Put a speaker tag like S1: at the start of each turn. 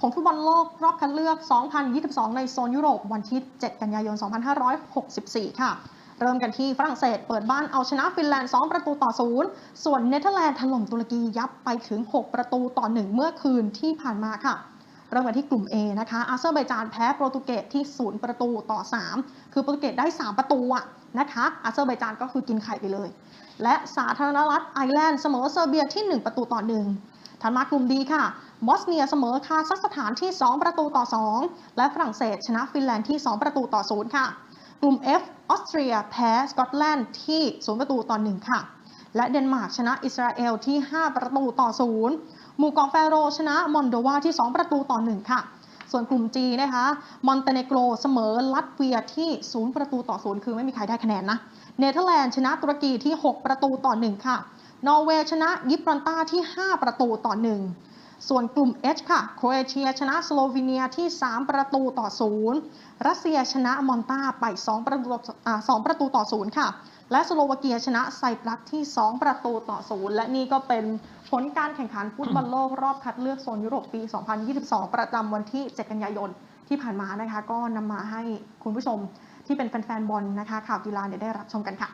S1: ผลฟุตบอลโลกรอบคัดเลือก 2022 ในโซนยุโรปวันที่ 7 กันยายน 2564 ค่ะ เริ่มกันที่ฝรั่งเศสเปิดบ้านเอาชนะฟินแลนด์ 2 ประตูต่อ 0 ส่วนเนเธอร์แลนด์ถล่มตุรกียับไปถึง 6 ประตูต่อ 1 เมื่อคืนที่ผ่านมาค่ะเริ่มกันที่กลุ่ม A นะคะ อาเซอร์ไบจานแพ้โปรตุเกสที่ 0 ประตูต่อ 3 คือโปรตุเกสได้ 3 ประตูอะนะคะ อาเซอร์ไบจานก็คือกินไข่ไปเลย และสาธารณรัฐไอร์แลนด์เสมอเซอร์เบียที่ 1 ประตูต่อ 1ถัดมากลุ่มดีค่ะ บอสเนียเสมอคาซัคสถานที่ 2 ประตูต่อ 2 และฝรั่งเศสชนะฟินแลนด์ที่ 2 ประตูต่อ 0 ค่ะ กลุ่ม F ออสเตรียแพ้สกอตแลนด์ที่ 0 ประตูต่อ 1 ค่ะ และเดนมาร์กชนะอิสราเอลที่ 5 ประตูต่อ 0 หมู่เกองแฟโรชนะมอนโดวาที่ 2 ประตูต่อ 1 ค่ะ ส่วนกลุ่ม G นะคะ มอนเตเนโกรเสมอลัตเวียที่ 0 ประตูต่อ 0 คือไม่มีใครได้คะแนนนะ เนเธอร์แลนด์ชนะตุรกีที่ 6 ประตูต่อ 1 ค่ะ นอร์เวย์ชนะยิบรัลตาที่ 5 ประตูต่อ 1 ส่วนกลุ่ม H ค่ะ โครเอเชียชนะสโลวีเนียที่ 3 ประตูต่อ 0 รัสเซียชนะมอนตาไป 2 ประตูต่ออ่า2ประตูต่อ 0 ค่ะ และสโลวาเกียชนะไซปรัสที่ 2 ประตูต่อ 0 และนี่ก็เป็นผลการแข่งขันฟุตบอลโลกรอบคัดเลือกโซนยุโรปปี 2022 ประจำวันที่ 7 กันยายนที่ผ่านมานะคะ ก็นำมาให้คุณผู้ชมที่เป็นแฟนๆบอลนะคะ ข่าวกีฬาเนี่ยได้รับชมกันค่ะ